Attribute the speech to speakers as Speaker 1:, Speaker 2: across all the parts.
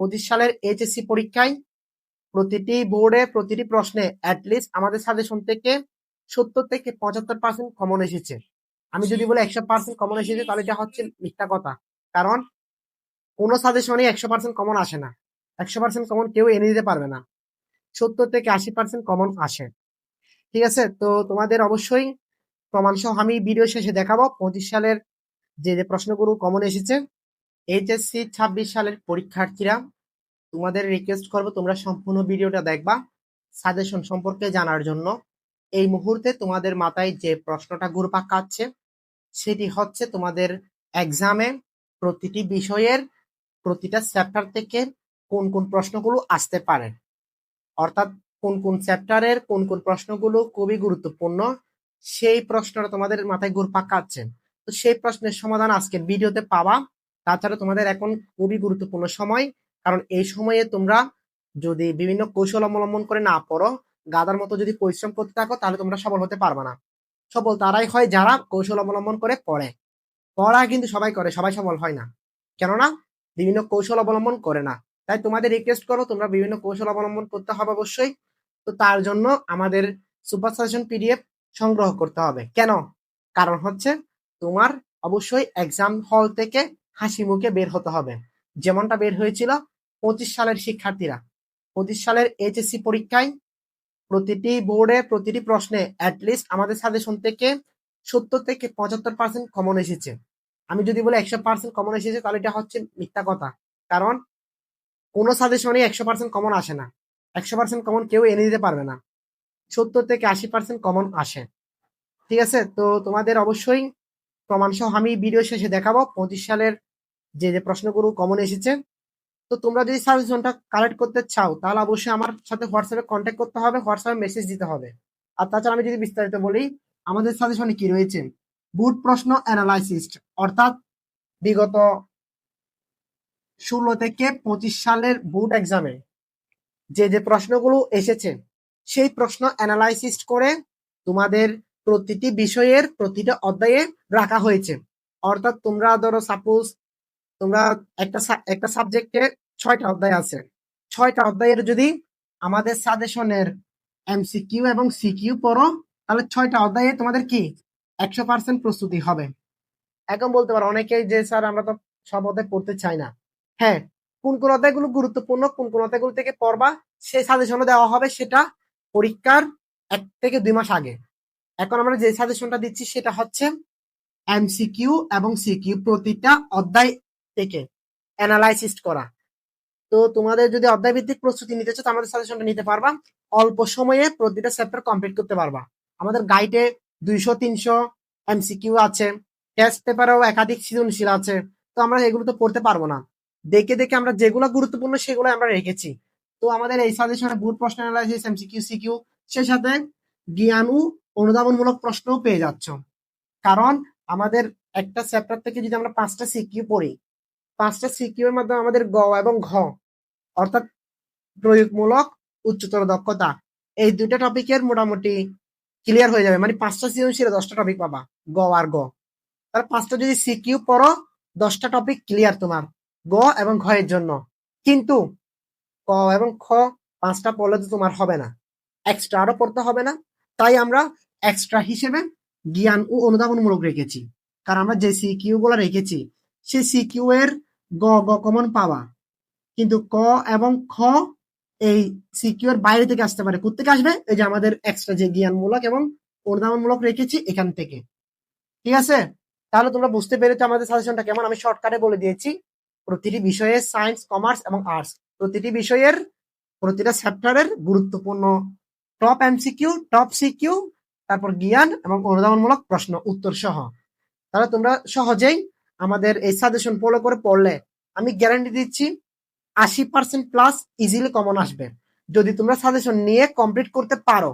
Speaker 1: পঁচিশ সালের এইচএসসি পরীক্ষায় প্রতিটি বোর্ডে প্রতিটি প্রশ্নে অ্যাটলিস্ট আমাদের সাজেশন থেকে সত্তর থেকে পঁচাত্তর পার্সেন্ট কমন এসেছে। আমি যদি বলি একশো পার্সেন্ট কমন এসেছে, তাহলে এটা হচ্ছে মিথ্যা কথা। কারণ কোনো সাজেশনে একশো পার্সেন্ট কমন আসে না। একশো পার্সেন্ট কমন কেউ এনে দিতে পারবে না। সত্তর থেকে আশি পার্সেন্ট কমন আসে। ঠিক আছে? তো তোমাদের অবশ্যই প্রমাণ সহ আমি ভিডিও শেষে দেখাবো। পঁচিশ সালের যে যে প্রশ্নগুলো কমন এসেছে এইচএসসি ছাব্বিশ সালের পরীক্ষার্থীরা, তোমাদের রিকোয়েস্ট করব তোমরা সম্পূর্ণ ভিডিওটা দেখবা সাজেশন সম্পর্কে জানার জন্য। এই মুহূর্তে তোমাদের মাথায় যে প্রশ্নটা ঘুরপাক খাচ্ছে, সেটি হচ্ছে তোমাদের এক্সামে প্রতিটি বিষয়ের প্রতিটা চ্যাপ্টার থেকে কোন কোন প্রশ্নগুলো আসতে পারে। অর্থাৎ কোন কোন চ্যাপ্টারের কোন কোন প্রশ্নগুলো খুবই গুরুত্বপূর্ণ, সেই প্রশ্নটা তোমাদের মাথায় ঘুরপাক খাচ্ছে। তো সেই প্রশ্নের সমাধান আজকের ভিডিওতে পাবা। তাছাড়া তোমাদের এখন খুবই গুরুত্বপূর্ণ সময়, কারণ এই সময়ে তোমরা যদি বিভিন্ন কৌশল অবলম্বন করে না পড়ো, গাদার মতো যদি পরিশ্রম করতে থাকো, তাহলে তোমরা সফল হতে পারবে না। সফল তারাই হয় যারা কৌশল অবলম্বন করে পড়ে। পড়া কিন্তু সবাই করে, সবাই সফল হয় না। কেননা, বিভিন্ন কৌশল অবলম্বন করে না। তাই তোমাদের রিকোয়েস্ট করো, তোমরা বিভিন্ন কৌশল অবলম্বন করতে হবে অবশ্যই। তো তার জন্য আমাদের সুপার সাজেশন পিডিএফ সংগ্রহ করতে হবে। কেন? কারণ হচ্ছে, তোমার অবশ্যই এক্সাম হল থেকে হাসি মুখে বের হতে হবে। যেমনটা বের হয়েছিল পঁচিশ সালের শিক্ষার্থীরা। পঁচিশ সালের এইচএসসি পরীক্ষায় প্রতিটি বোর্ডে প্রতিটি প্রশ্নে অ্যাটলিস্ট আমাদের সাজেশন থেকে সত্তর থেকে পঁচাত্তর পার্সেন্ট কমন এসেছে। আমি যদি বলি একশো পার্সেন্ট কমন এসেছে, তাহলে এটা হচ্ছে মিথ্যা কথা। কারণ কোনো সাজেশনে একশো পার্সেন্ট কমন আসে না। একশো পার্সেন্ট কমন কেউ এনে দিতে পারবে না। সত্তর থেকে আশি পার্সেন্ট কমন আসে। ঠিক আছে? তো তোমাদের অবশ্যই প্রমাণ সহ আমি ভিডিও শেষে দেখাবো। পঁচিশ সালের যে যে প্রশ্নগুলো কমন এসেছে, তো তোমরা যদি সাজেশনটা কালেক্ট করতে চাও, তাহলে অবশ্যই আমার সাথে হোয়াটসঅ্যাপে কন্ট্যাক্ট করতে হবে হোয়াটসঅ্যাপে মেসেজ দিতে হবে। আর তাছাড়া আমি যদি বিস্তারিত বলি, আমাদের সাজেশনে কি রয়েছে? বুট প্রশ্ন অ্যানালাইসিস অর্থাৎ বিগত ষোলো থেকে পঁচিশ সালের বুট এক্সামে যে যে প্রশ্নগুলো এসেছে, সেই প্রশ্ন অ্যানালাইসিস করে তোমাদের প্রতিটি বিষয়ের প্রতিটা অধ্যায়ে রাখা হয়েছে। অর্থাৎ তোমরা ধরো সাপোজ তোমরা একটা একটা সাবজেক্টে ছয়টা অধ্যায় আছে। ছয়টা অধ্যায়ের যদি আমাদের সাজেশনের এমসিকিউ এবং সিকিউ পড়ো, তাহলে ছয়টা অধ্যায়ে তোমাদের কি একশো পার্সেন্ট প্রস্তুতি হবে। এখন বলতে পারো, অনেকেই যে স্যার আমরা তো সব অধ্যায় পড়তে চাই না। হ্যাঁ কোন কোন অধ্যায়গুলো গুরুত্বপূর্ণ, কোন কোন অধ্যায়গুলো থেকে পড়বা, সেই সাজেশনও দেওয়া হবে সেটা পরীক্ষার এক থেকে দুই মাস আগে। এখন আমরা যে সাজেশনটা দিচ্ছি সেটা হচ্ছে এমসিকিউ এবং সিকিউ প্রতিটা অধ্যায় থেকে অ্যানালাইসিস করা। তো তোমাদের যদি অধ্যায় ভিত্তিক প্রস্তুতি নিতে চাও আমাদের সাজেশনটা নিতে পারবা। অল্প সময়ে প্রতিটা চ্যাপ্টার কমপ্লিট করতে পারবা। আমাদের গাইডে দুইশো, তিনশো এমসিকিউ আছে টেস্ট পেপারেও একাধিক সৃজনশীল আছে। তো আমরা এগুলো তো পড়তে পারব না। দেখে দেখে আমরা যেগুলো গুরুত্বপূর্ণ সেগুলো আমরা রেখেছি। তো আমাদের এই সাজেশনে বুট প্রশ্ন অ্যানালাইসিস এমসিকিউ সিকিউ সে সাথে জ্ঞানু অনুধাবনমূলক প্রশ্নও পেয়ে যাচ্ছ। কারণ আমাদের একটা চ্যাপ্টার থেকে যদি আমরা পাঁচটা সিকিউ পড়ি পাঁচটা সিকিউ এর মাধ্যমে আমাদের গ এবং ঘ, অর্থাৎ প্রয়োগমূলক উচ্চতর দক্ষতা। এই দুইটা টপিকের মোটামুটি ক্লিয়ার হয়ে যাবে। মানে পাঁচটা সৃজনশীল দশটা টপিক পাবা, গ আর গ। তার পাঁচটা যদি সিকিউ পড়ো, দশটা টপিক ক্লিয়ার তোমার, গ এবং ঘ এর জন্য। কিন্তু ক এবং খ পাঁচটা পড়লে তো তোমার হবে না। এক্সট্রা আরও পড়তে হবে না। তাই আমরা এক্সট্রা হিসেবে জ্ঞান ও অনুধাবনমূলক রেখেছি। কারণ আমরা যে সিকিউ গুলো রেখেছি, সেই সিকিউ এর গ গ কমন পাওয়া। কিন্তু ক এবং খ এই সিকিউর বাইরে থেকে আসতে পারে। কোথেকে আসবে? এই যে আমাদের এক্সট্রা যে জ্ঞানমূলক এবং অনুধাবনমূলক রেখেছি এখান থেকে। ঠিক আছে? তাহলে তোমরা বুঝতে পেরেছ আমাদের সাজেশনটা কেমন? আমি শর্টকাটে বলে দিয়েছি। প্রতিটি বিষয়ে সায়েন্স কমার্স এবং আর্টস প্রতিটি বিষয়ের, প্রতিটা চ্যাপ্টারের গুরুত্বপূর্ণ টপ এমসিকিউ টপ সিকিউ তারপর জ্ঞান এবং অনুদানমূলক প্রশ্ন উত্তর সহ তাহলে তোমরা সহজেই আমাদের এই সাজেশন ফলো করে পড়লে আমি গ্যারান্টি দিচ্ছি আশি পার্সেন্ট প্লাস ইজিলি কমন আসবে। যদি তোমরা সাজেশন নিয়ে কমপ্লিট করতে পারো,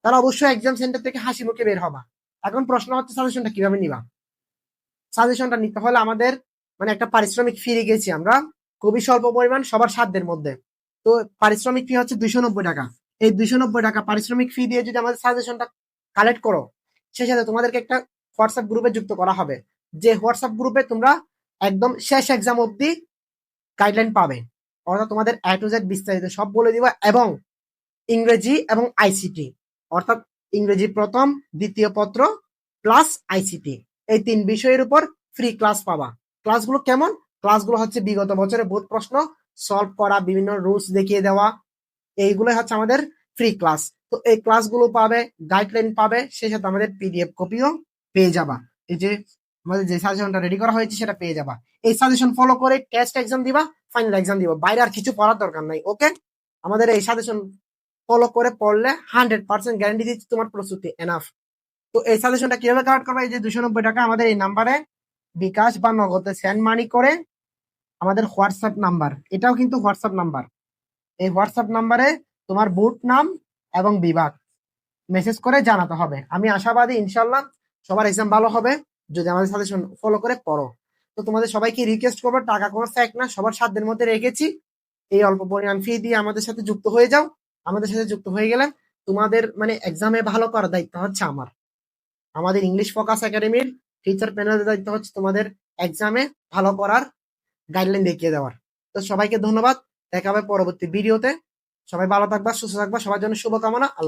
Speaker 1: তাহলে অবশ্যই এক্সাম সেন্টার থেকে হাসি মুখে বের হবা। এখন প্রশ্ন হচ্ছে সাজেশনটা কীভাবে নিবা? সাজেশনটা নিতে হলে আমাদের মানে একটা পারিশ্রমিক ফি রেখেছি আমরা, খুবই স্বল্প পরিমাণ সবার সাধ্যের মধ্যে। তো পারিশ্রমিক ফি হচ্ছে দুইশো নব্বই টাকা। এই দুইশো নব্বই টাকা পারিশ্রমিক ফি দিয়ে যদি আমাদের সাজেশনটা কালেক্ট করো, সেই সাথে তোমাদেরকে একটা হোয়াটসঅ্যাপ গ্রুপে যুক্ত করা হবে। যে হোয়াটসঅ্যাপ গ্রুপে তোমরা একদম শেষ এক্সাম অবধি গাইডলাইন পাবে। অর্থাৎ তোমাদের এ টু জেড বিস্তারিত সব বলে দিবা এবং ইংরেজি এবং আইসিটি অর্থাৎ ইংরেজি প্রথম, দ্বিতীয় পত্র প্লাস আইসিটি এই তিন বিষয়ের উপর ফ্রি ক্লাস পাবা। ক্লাসগুলো কেমন? ক্লাসগুলো হচ্ছে বিগত বছরের বহুত প্রশ্ন সলভ করা, বিভিন্ন রুলস দেখিয়ে দেওয়া। এইগুলো হচ্ছে আমাদের ফ্রি ক্লাস তো এই ক্লাসগুলো পাবে গাইডলাইন পাবে, সেই সাথে আমাদের পিডিএফ কপিও পেয়ে যাবা। এই যে আমাদের যে সাজেশনটা রেডি করা হয়েছে, সেটা পেয়ে যাবা। এই সাজেশন ফলো করে টেস্ট এক্সাম দিবা ফাইনাল এক্সাম দিবা। বাইরে আর কিছু পড়ার দরকার নাই ওকে আমাদের এই সাজেশন ফলো করে পড়লে হান্ড্রেড পার্সেন্ট গ্যারান্টি দিচ্ছি তোমার প্রস্তুতি এনাফ তো এই সাজেশনটা কীভাবে কালেক্ট করবে? এই যে দুশো নব্বই টাকা আমাদের এই নাম্বারে বিকাশ বা নগদে সেন্ড মানি করে আমাদের হোয়াটসঅ্যাপ নাম্বার, এটাও কিন্তু হোয়াটসঅ্যাপ নাম্বার। এই হোয়াটসঅ্যাপ নাম্বারে তোমার বুট নাম এবং বিভাগ। মেসেজ করে জানাতে হবে। আমি আশাবাদী ইনশাল্লাহ সবার এক্সাম ভালো হবে। যদি আমাদের সাজেশন ফলো করে, পড়ো। তো তোমাদের সবাইকে রিকোয়েস্ট করব, টাকা কোনো ফ্যাক না, সবার সাধ্যের মধ্যে রেখেছি। এই অল্প পরিমাণ ফি দিয়ে আমাদের সাথে যুক্ত হয়ে যাও। আমাদের সাথে যুক্ত হয়ে গেলে তোমাদের মানে এক্সামে ভালো করার দায়িত্ব হচ্ছে আমার। আমাদের ইংলিশ ফোকাস একাডেমির টিচার প্যানেলের দায়িত্ব হচ্ছে তোমাদের এক্সামে ভালো করার গাইডলাইন দেখিয়ে দেওয়ার। তো সবাইকে ধন্যবাদ। দেখা হবে পরবর্তী ভিডিওতে সবাই ভালো থাকবা, সুস্থ থাকবা, সবার জন্য শুভকামনা। আল্লাহ